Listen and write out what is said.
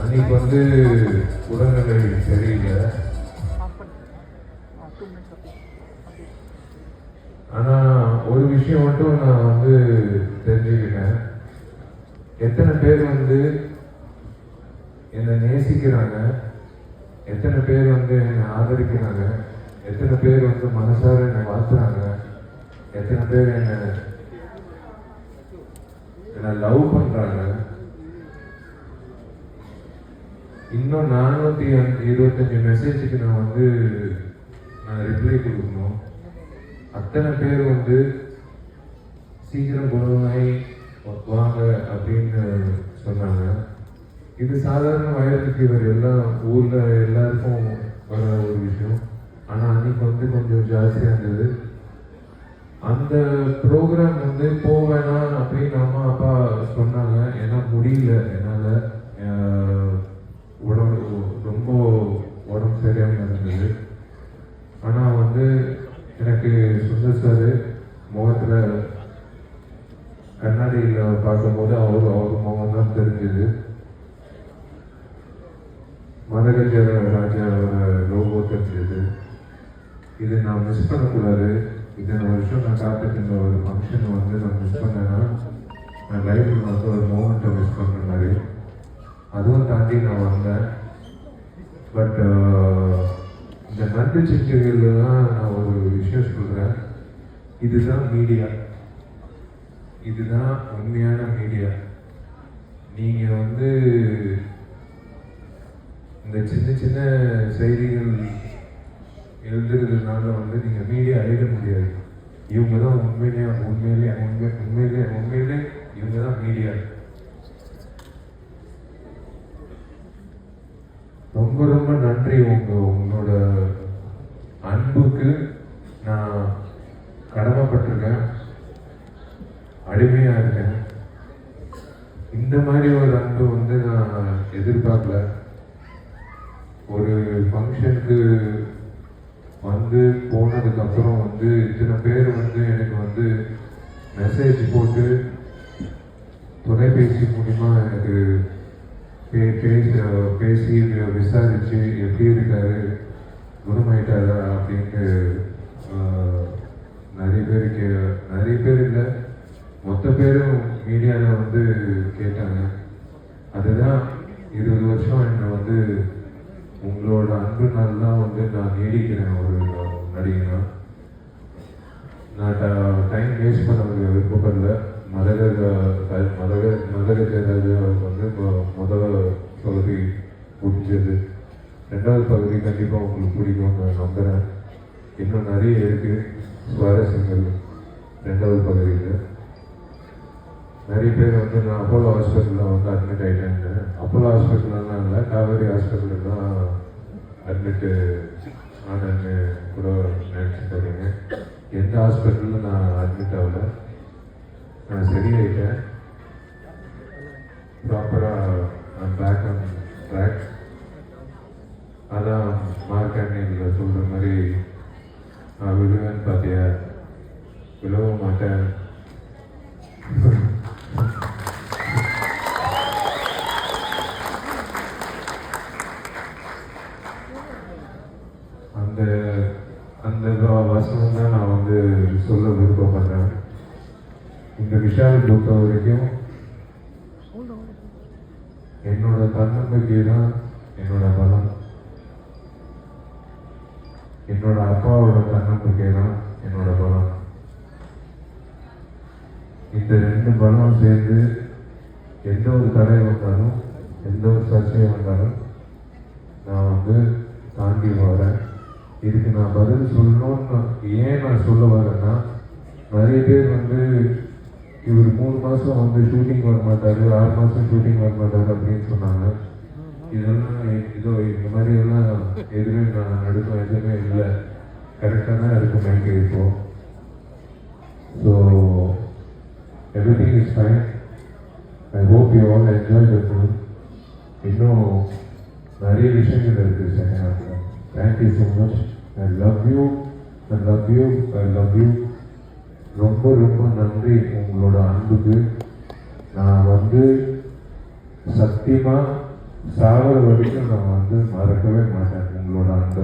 அன்னைக்கு வந்து உடல்நிலை சரியில்லை. ஆனா ஒரு விஷயம் மட்டும் நான் வந்து தெரிஞ்சுக்கிட்டேன். எத்தனை பேர் வந்து என்னை நேசிக்கிறாங்க எத்தனை பேர் வந்து என்னை ஆதரிக்கிறாங்க எத்தனை பேர் வந்து மனசார என்னை வாழ்த்துறாங்க எத்தனை பேர் என்னை என்னை லவ் பண்றாங்க. இன்னும் நானூற்றி இருபத்தஞ்சு மெசேஜுக்கு நான் வந்து நான் ரிப்ளை கொடுக்கணும். அத்தனை பேர் வந்து சீக்கிரம் குணமாய் வாங்க அப்படின்னு சொன்னாங்க. இது சாதாரண வயது இவர் எல்லாம் ஊரில் எல்லாருக்கும் வர ஒரு விஷயம். ஆனால் அன்னைக்கு வந்து கொஞ்சம் ஜாஸ்தியாக இருந்தது. அந்த ப்ரோக்ராம் வந்து போவேனா அப்படின்னு அம்மா அப்பா சொன்னாங்க. ஏன்னா முடியல. என்னால் தெரியாமல் சரியாம இருந்தது. வந்து எனக்கு சுந்தர் சார் முகத்தில் கண்ணாடியில் பார்க்கும்போது அவர் அவர் முகம் தான் தெரிஞ்சது. மதகஜ ராஜாவோட லோகோ தெரிஞ்சது. இது நான் மிஸ் பண்ணக்கூடாது. இத்தனை வருஷம் நான் காத்துட்டு ஒரு ஃபங்க்ஷன் வந்து நான் மிஸ் பண்ணேன்னா நான் லைஃப்பில் வந்து ஒரு மூமெண்ட்டை மிஸ் பண்ணுற மாதிரி. அதுவும் தாண்டி நான் வந்தேன். பட் uh, இந்த நன்றி சிகிச்சைகளில் தான் நான் ஒரு விஷயம் சொல்கிறேன் இதுதான் மீடியா இதுதான் உண்மையான மீடியா நீங்கள் வந்து இந்த சின்ன சின்ன செய்திகள் எழுதுறதுனால வந்து நீங்கள் மீடியா அழிய முடியாது. இவங்க தான் உண்மையிலே உண்மையிலே உண்மை உண்மையிலே உண்மையிலே இவங்க தான் மீடியா ரொம்ப ரொம்ப நன்றி. உங்க உங்களோட அன்புக்கு நான் கடமைப்பட்டிருக்கேன். அடிமையாக இருக்கேன். இந்த மாதிரி ஒரு அன்பு வந்து நான் எதிர்பார்க்கல. ஒரு ஃபங்க்ஷனுக்கு வந்து போனதுக்கப்புறம் வந்து இத்தனை பேர் வந்து எனக்கு வந்து மெசேஜ் போட்டு தொலைபேசி மூலிமா எனக்கு பேச பேசி விசாரிச்சு எப்படி இருக்காரு குணமாயிட்டாரா அப்படின்ட்டு நிறைய பேர் கே நிறைய பேர் இல்லை. மொத்த பேரும் மீடியாவில் வந்து கேட்டாங்க. அதுதான் இருபது வருஷம் என்னை வந்து உங்களோட அன்புனால தான் வந்து நான் நீடிக்கிறேன் ஒரு நடிகனா. நான் டைம் வேஸ்ட் பண்ண விருப்பப்படல. மதக மதக மதகத்தை வந்து ரெண்டாவது பகுதி கண்டிப்பாக உங்களுக்கு பிடிக்கும் நான் நம்புகிறேன் இன்னும் நிறைய இருக்குது சுவாரஸ்யங்கள் ரெண்டாவது பகுதியில். நிறைய பேர் வந்து நான் அப்போலோ ஹாஸ்பிட்டலில் வந்து அட்மிட் ஆகிட்டேன்னு அப்போலோ ஹாஸ்பிட்டல்லாம் இல்லை காவேரி ஹாஸ்பிட்டலில் தான் அட்மிட்டு ஆனன்னு கூட நினச்சி போகிறீங்க எந்த ஹாஸ்பிட்டலில் நான் அட்மிட் ஆகல. நான் சரியாயிட்டேன். ப்ராப்பராக பேக் ஆன் ட்ராக் அதான் மார்க்கண்ணியில் சொல்கிற மாதிரி நான் விழுவேன் பார்த்தியா விழவ மாட்டேன். அந்த அந்த வசனம் தான் நான் வந்து சொல்ல விருப்பப்படுறேன் இந்த விஷால் பொறுத்த வரைக்கும் என்னோட தன்னம்பிக்கை தான் என்னோட பலம். என்னோட அப்பாவோட தன்னம்பிக்கை தான் என்னோட பலம். இந்த ரெண்டு பலம் சேர்ந்து எந்த ஒரு தடை வந்தாலும் எந்த ஒரு சர்ச்சையும் வந்தாலும் நான் வந்து தாண்டி வரேன். இதுக்கு நான் பதில் சொல்லணும்னு ஏன் நான் சொல்ல வரேன்னா நிறைய பேர் வந்து இவர் மூணு மாதம் வந்து ஷூட்டிங் வர மாட்டார் ஆறு மாதம் ஷூட்டிங் வர மாட்டார் அப்படின்னு சொன்னாங்க. இதெல்லாம் இதோ இந்த மாதிரி எல்லாம் எதுவுமே நான் நடக்கும் எதுவுமே இல்லை. கரெக்டாக தான் இருக்கும் மைக்கு இப்போ. So everything is fine I hope you all enjoy the full இன்னும் நிறைய விஷயங்கள் இருக்குது செகண்ட் ஹாஃபில் thank you so much I love you I love you I love you ரொம்ப ரொம்ப நன்றி உங்களோட அன்புக்கு. நான் வந்து சத்தியமாக சாகிற வரைக்கும் நான் வந்து மறக்கவே மாட்டேன். உங்களோட அந்த